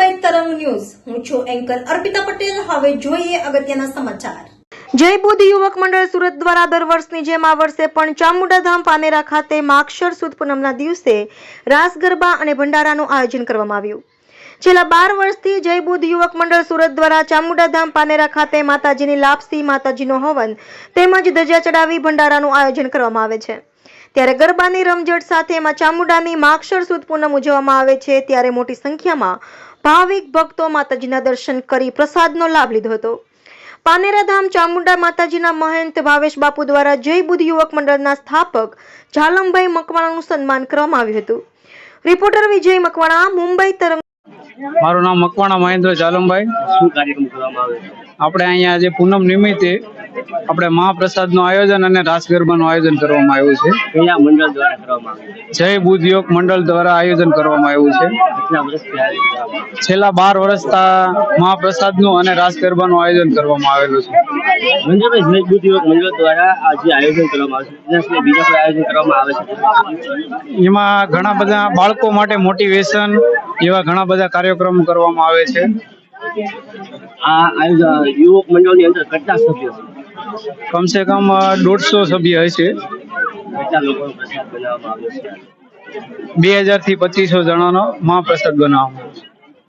News. હું છું ભંડારાનું આયોજન કરવામાં આવ્યું. છેલ્લા બાર વર્ષથી જય યુવક મંડળ સુરત દ્વારા ચામુંડાધામ પાનેરા ખાતે માતાજીની લાપસી, માતાજીનો હવન તેમજ ધજા ચડાવી ભંડારાનું આયોજન કરવામાં આવે છે. ત્યારે ગરબાની રમઝટ સાથે એમાં ચામુંડાની માક્ષર સુદ પૂનમ ઉજવવામાં આવે છે. ત્યારે મોટી સંખ્યામાં ભાવિક ભક્તો માતાજીના દર્શન કરી પ્રસાદનો લાભ લીધો હતો. પાનેરાધામ ચામુંડા માતાજીના મહંત ભાવેશ બાપુ દ્વારા જય બુદ્ધ યુવક મંડળના સ્થાપક ઝાલમભાઈ મકવાણાનું સન્માન કરવામાં આવ્યું હતું. રિપોર્ટર વિજય મકવાણા મુંબઈ તરંગ મારું નામ મકવાણા મહેન્દ્ર ચાલમભાઈ શું કાર્યક્રમ કરવામાં આવે આપણે અહીંયા આજે પૂનમ નિમિત્તે આપણે મહાપ્રસાદનું આયોજન અને રાસ ગરબાનું આયોજન કરવામાં આવ્યું છે. કયા મંડળ દ્વારા કરવામાં જય બુદ્ધ યોગ મંડળ દ્વારા આયોજન કરવામાં આવ્યું છે? છેલ્લા બાર વર્ષથી મહાપ્રસાદનું અને રાસ ગરબાનું આયોજન કરવામાં આવેલું છે. મંજુભાઈ જય બુદ્ધ યુવક મંડળ દ્વારા આ જે આયોજન કરવામાં આવે છે બીજા કોઈ આયોજન કરવામાં આવે છે? એમાં ઘણા બધા બાળકો માટે મોટિવેશન એવા ઘણા બધા કાર્યક્રમો કરવામાં આવે છે. આ યુવક મંડળની અંદર કેટલા સભ્યો છે. કમસે કમ દોઢસો સભ્ય હશે બે હજારથી પચીસો જણા નો જણાનો મહાપ્રસાદ બનાવવામાં